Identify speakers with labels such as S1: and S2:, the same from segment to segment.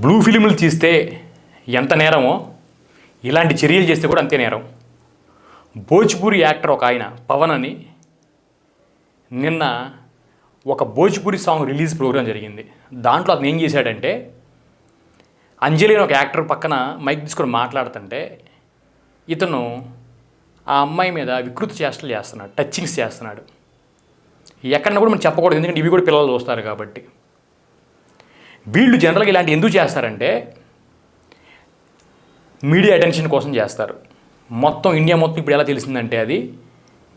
S1: Blue ఫిలిములు తీస్తే ఎంత నేరమో ఇలాంటి చర్యలు చేస్తే కూడా అంతే నేరం. భోజ్పూరి యాక్టర్ ఒక ఆయన పవన్ అని నిన్న ఒక భోజ్పూరి సాంగ్ రిలీజ్ ప్రోగ్రాం జరిగింది. దాంట్లో అతను ఏం చేశాడంటే అంజలి అని ఒక యాక్టర్ పక్కన మైక్ తీసుకొని మాట్లాడుతుంటే ఇతను ఆ అమ్మాయి మీద వికృతి చేష్టలు చేస్తున్నాడు టచ్చింగ్స్ చేస్తున్నాడు. ఎక్కడన్నా కూడా మనం చెప్పకూడదు ఎందుకంటే ఇవి కూడా పిల్లలు చూస్తారు కాబట్టి. వీళ్ళు జనరల్గా ఇలాంటి ఎందుకు చేస్తారంటే మీడియా అటెన్షన్ కోసం చేస్తారు. మొత్తం ఇండియా మొత్తం ఇప్పుడు ఎలా తెలిసిందంటే అది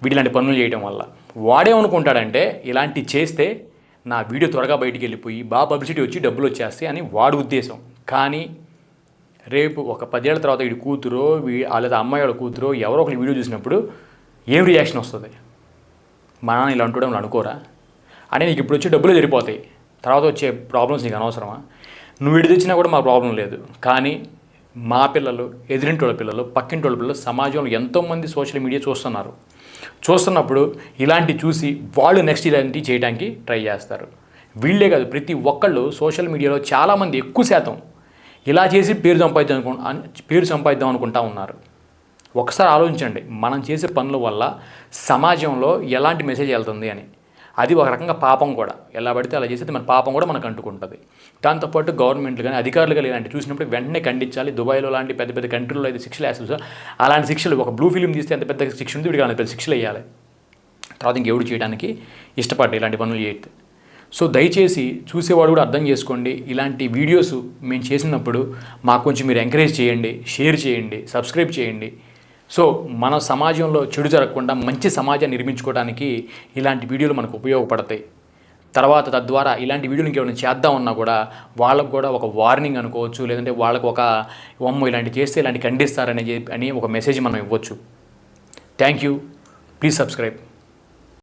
S1: వీడు ఇలాంటి పనులు చేయడం వల్ల. వాడేమనుకుంటాడంటే ఇలాంటి చేస్తే నా వీడియో త్వరగా బయటికి వెళ్ళిపోయి బాగా పబ్లిసిటీ వచ్చి డబ్బులు వచ్చేస్తాయి అని వాడి ఉద్దేశం. కానీ రేపు ఒక పదేళ్ళ తర్వాత వీడి కూతురో వీ లేదా అమ్మాయి వాళ్ళ కూతురో ఎవరో ఒకరి వీడియో చూసినప్పుడు ఏం రియాక్షన్ వస్తుంది? మా నాన్న ఇలా అంటూడం అనుకోరా? అంటే నీకు ఇప్పుడు వచ్చి డబ్బులు జరిపోతాయి తర్వాత వచ్చే ప్రాబ్లమ్స్ నీకు అనవసరమా నువ్వు ఇటు తెచ్చినా కూడా మా ప్రాబ్లం లేదు. కానీ మా పిల్లలు ఎదిరింటి పిల్లలు పక్కింటి పిల్లలు సమాజంలో ఎంతోమంది సోషల్ మీడియా చూస్తున్నారు. చూస్తున్నప్పుడు ఇలాంటి చూసి వాళ్ళు నెక్స్ట్ ఇలాంటివి చేయడానికి ట్రై చేస్తారు. వీళ్ళే కాదు ప్రతి ఒక్కళ్ళు సోషల్ మీడియాలో చాలామంది ఎక్కువ శాతం ఇలా చేసి పేరు సంపాదిద్దాం అనుకు పేరు సంపాదిద్దాం అనుకుంటా ఉన్నారు. ఒకసారి ఆలోచించండి మనం చేసే పనుల వల్ల సమాజంలో ఎలాంటి మెసేజ్ వెళ్తుంది అని. అది ఒక రకంగా పాపం కూడా. ఎలా పడితే అలా చేసేది మన పాపం కూడా మనకు అంటుకుంటుంది. దాంతోపాటు గవర్నమెంట్లు కానీ అధికారులు కానీ ఇలాంటి చూసినప్పుడు వెంటనే ఖండించాలి. దుబాయ్లో లాంటి పెద్ద పెద్ద కంట్రీలో అయితే శిక్షలు వేస్తారు అలాంటి శిక్షలు ఒక బ్లూ ఫిలిం తీస్తే ఎంత పెద్ద శిక్ష ఉంది వీడికి అంత పెద్ద శిక్షలు వేయాలి. తర్వాత ఇంకెవడు చేయడానికి ఇష్టపడ్డా ఇలాంటి పనులు చేయొద్దు. సో దయచేసి చూసేవాడు కూడా అర్థం చేసుకోండి. ఇలాంటి వీడియోస్ మేము చేసినప్పుడు మాకు కొంచెం మీరు ఎంకరేజ్ చేయండి షేర్ చేయండి సబ్స్క్రైబ్ చేయండి. సో మన సమాజంలో చెడు జరగకుండా మంచి సమాజాన్ని నిర్మించుకోవడానికి ఇలాంటి వీడియోలు మనకు ఉపయోగపడతాయి. తర్వాత తద్వారా ఇలాంటి వీడియోలు ఇంకేమైనా చేద్దామన్నా కూడా వాళ్ళకు కూడా ఒక వార్నింగ్ అనుకోవచ్చు లేదంటే వాళ్ళకు ఒక అమ్మ ఇలాంటి చేస్తే ఇలాంటి ఖండిస్తారని చెప్పి అని ఒక మెసేజ్ మనం ఇవ్వచ్చు. Thank you. Please subscribe.